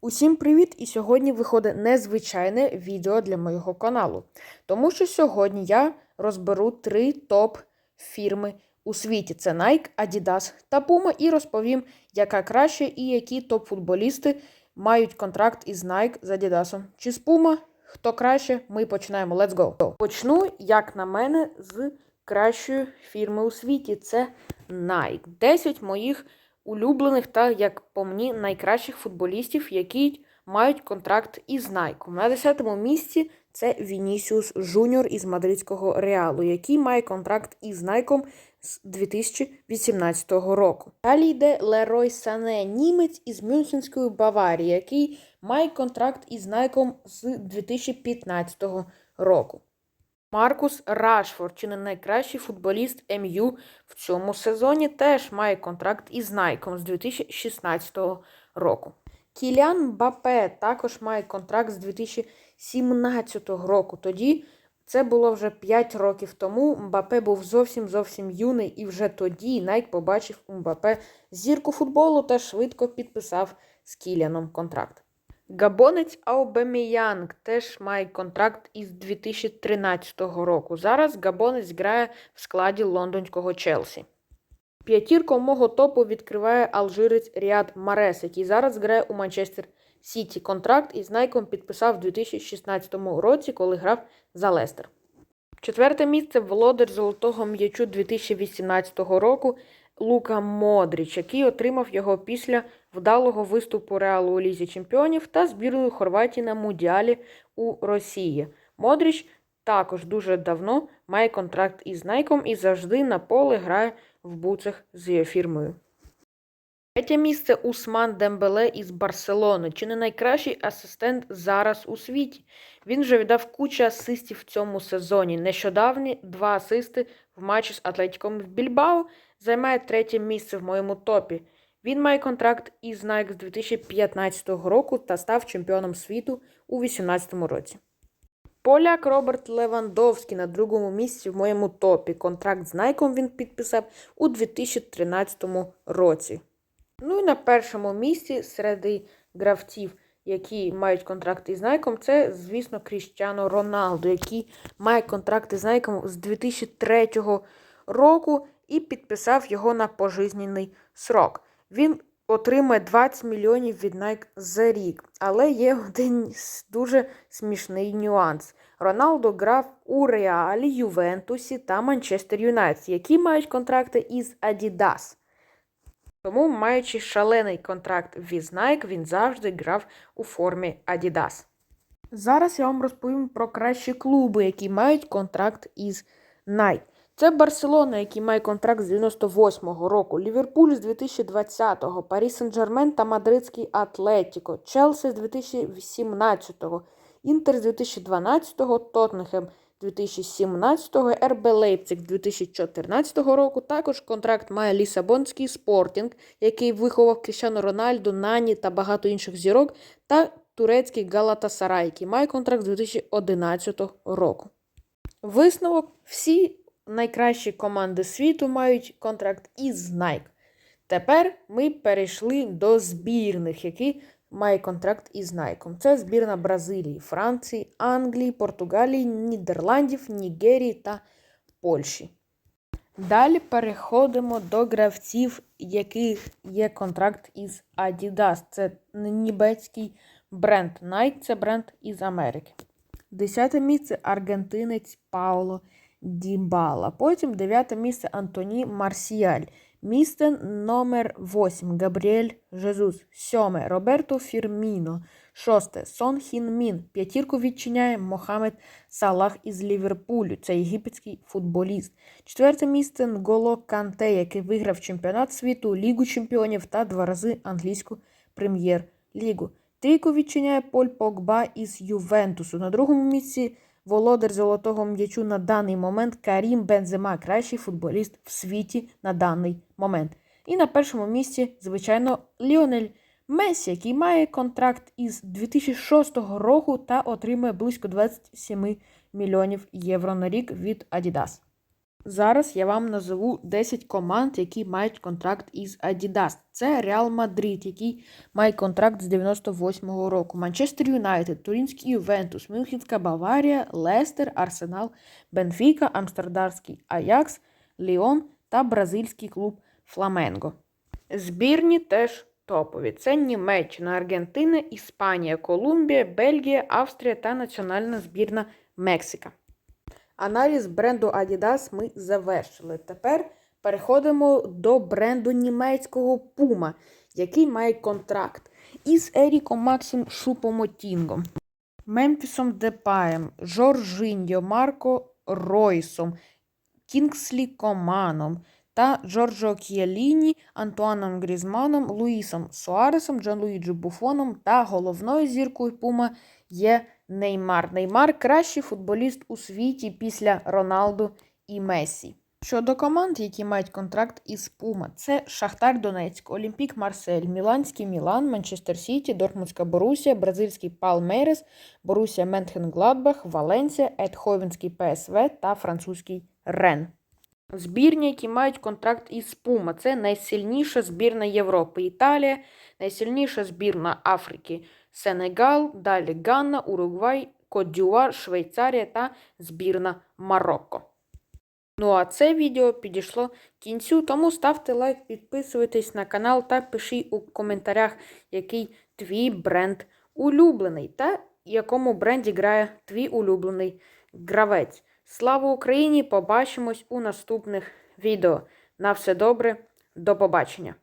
Усім привіт! І сьогодні виходить незвичайне відео для моєго каналу. Тому що сьогодні я розберу три топ фірми у світі: це Nike, Adidas та Puma, і розповім, яка краще і які топ-футболісти мають контракт із Nike з Adidas чи з Puma. Хто краще, ми починаємо. Let's go! Почну, як на мене, з кращої фірми у світі. Це Nike. 10 моїх улюблених та, як по мені, найкращих футболістів, які мають контракт із Nike. На 10-му місці це Вінісіус Жуніор із мадридського Реалу, який має контракт із Nike з 2018 року. Далі йде Лерой Сане, німець із Мюнхенської Баварії, який має контракт із Nike з 2015 року. Маркус Рашфорд, чи не найкращий футболіст МЮ в цьому сезоні, теж має контракт із Nike з 2016 року. Кілян Бапе також має контракт з 2017 року. Тоді це було вже 5 років тому. Мбапе був зовсім зовсім юний, і вже тоді Найк побачив у Мбапе зірку футболу та швидко підписав з Кіляном контракт. Габонець Аубеміянг теж має контракт із 2013 року. Зараз Габонець грає в складі лондонського Челсі. П'ятірку мого топу відкриває алжирець Ріад Марес, який зараз грає у Манчестер Сіті. Контракт із Найком підписав у 2016 році, коли грав за Лестер. Четверте місце володар золотого м'ячу 2018 року Лука Модріч, який отримав його після вдалого виступу Реалу у Лізі Чемпіонів та збірної Хорватії на Мундіалі у Росії. Модріч також дуже давно має контракт із Найком і завжди на поле грає в буцах з її фірмою. Третє місце Усман Дембеле із Барселони, чи не найкращий асистент зараз у світі. Він вже віддав кучу асистів в цьому сезоні. Нещодавні два асисти в матчі з Атлетіком в Більбао займає третє місце в моєму топі. Він має контракт із Nike з 2015 року та став чемпіоном світу у 2018 році. Поляк Роберт Левандовський на другому місці в моєму топі. Контракт з Nike він підписав у 2013 році. Ну і на першому місці серед гравців, які мають контракт із Nike, це, звісно, Кріштіано Роналдо, який має контракт із Nike з 2003 року і підписав його на пожизнений срок. Він отримає 20 мільйонів від Nike за рік. Але є один дуже смішний нюанс. Роналдо грав у Реалі, Ювентусі та Манчестер Юнайтед, які мають контракти із Adidas. Тому, маючи шалений контракт від Nike, він завжди грав у формі Adidas. Зараз я вам розповім про кращі клуби, які мають контракт із Nike. Це Барселона, який має контракт з 98-го року, Ліверпуль з 2020-го, Парі Сен-Жермен та Мадридський Атлетіко, Челсі з 2018-го, Інтер з 2012-го, Тоттенхем 2017-го, РБ Лейпциг 2014 року. Також контракт має Лісабонський Спортінг, який виховав Кріщану Рональду, Нані та багато інших зірок, та турецький Галатасарай, який має контракт з 2011 року. Висновок всі найкращі команди світу мають контракт із Nike. Тепер ми перейшли до збірних, які мають контракт із Nike. Це збірна Бразилії, Франції, Англії, Португалії, Нідерландів, Нігерії та Польщі. Далі переходимо до гравців, яких є контракт із Adidas. Це німецький бренд Nike, це бренд із Америки. Десяте місце аргентинець Пауло Дібала. Потім дев'яте місце Антоні Марсіаль. Місце номер 8 Габріель Жезус. Сьоме Роберто Фірміно. Шосте Сон Хін Мін. П'ятірку відчиняє Мохамед Салах із Ліверпулю. Це єгипетський футболіст. Четверте місце Нголо Канте, який виграв чемпіонат світу, Лігу чемпіонів та два рази англійську прем'єр-лігу. Трійку відчиняє Поль Погба із Ювентусу. На другому місці володар золотого м'ячу на даний момент Карім Бензема, кращий футболіст в світі на даний момент. І на першому місці, звичайно, Ліонель Месі, який має контракт із 2006 року та отримує близько 27 мільйонів євро на рік від Adidas. Зараз я вам назову 10 команд, які мають контракт із Adidas. Це Реал Мадрид, який має контракт з 98-го року. Манчестер Юнайтед, Турінський Ювентус, Мюнхенська Баварія, Лестер, Арсенал, Бенфіка, Амстердамський Аякс, Ліон та бразильський клуб Фламенго. Збірні теж топові. Це Німеччина, Аргентина, Іспанія, Колумбія, Бельгія, Австрія та національна збірна Мексика. Аналіз бренду Adidas ми завершили. Тепер переходимо до бренду німецького Puma, який має контракт із Еріком Максим Шупомотінгом, Мемфісом Депаєм, Жоржиньо, Марко Ройсом, Кінгслі Команом та Джорджо К'єліні, Антуаном Грізманом, Луїсом Суаресом, Джанлуїджі Буфоном та головною зіркою Пума є Неймар. Неймар кращий футболіст у світі після Роналду і Месі. Щодо команд, які мають контракт із Пума, це Шахтар Донецьк, Олімпік Марсель, Міланський Мілан, Манчестер Сіті, Дортмундська Борусія, Бразильський Палмейрес, Борусія Ментхенгладбах, Валенсія, Етховенський ПСВ та французький Рен. Збірні, які мають контракт із Пума, це найсильніша збірна Європи. Італія, найсильніша збірна Африки, Сенегал, далі Ганна, Уругвай, Кодюар, Швейцарія та збірна Марокко. Ну а це відео підійшло кінцю, тому ставте лайк, підписуйтесь на канал та пишіть у коментарях, який твій бренд улюблений та якому бренді грає твій улюблений гравець. Слава Україні! Побачимось у наступних відео. На все добре, до побачення!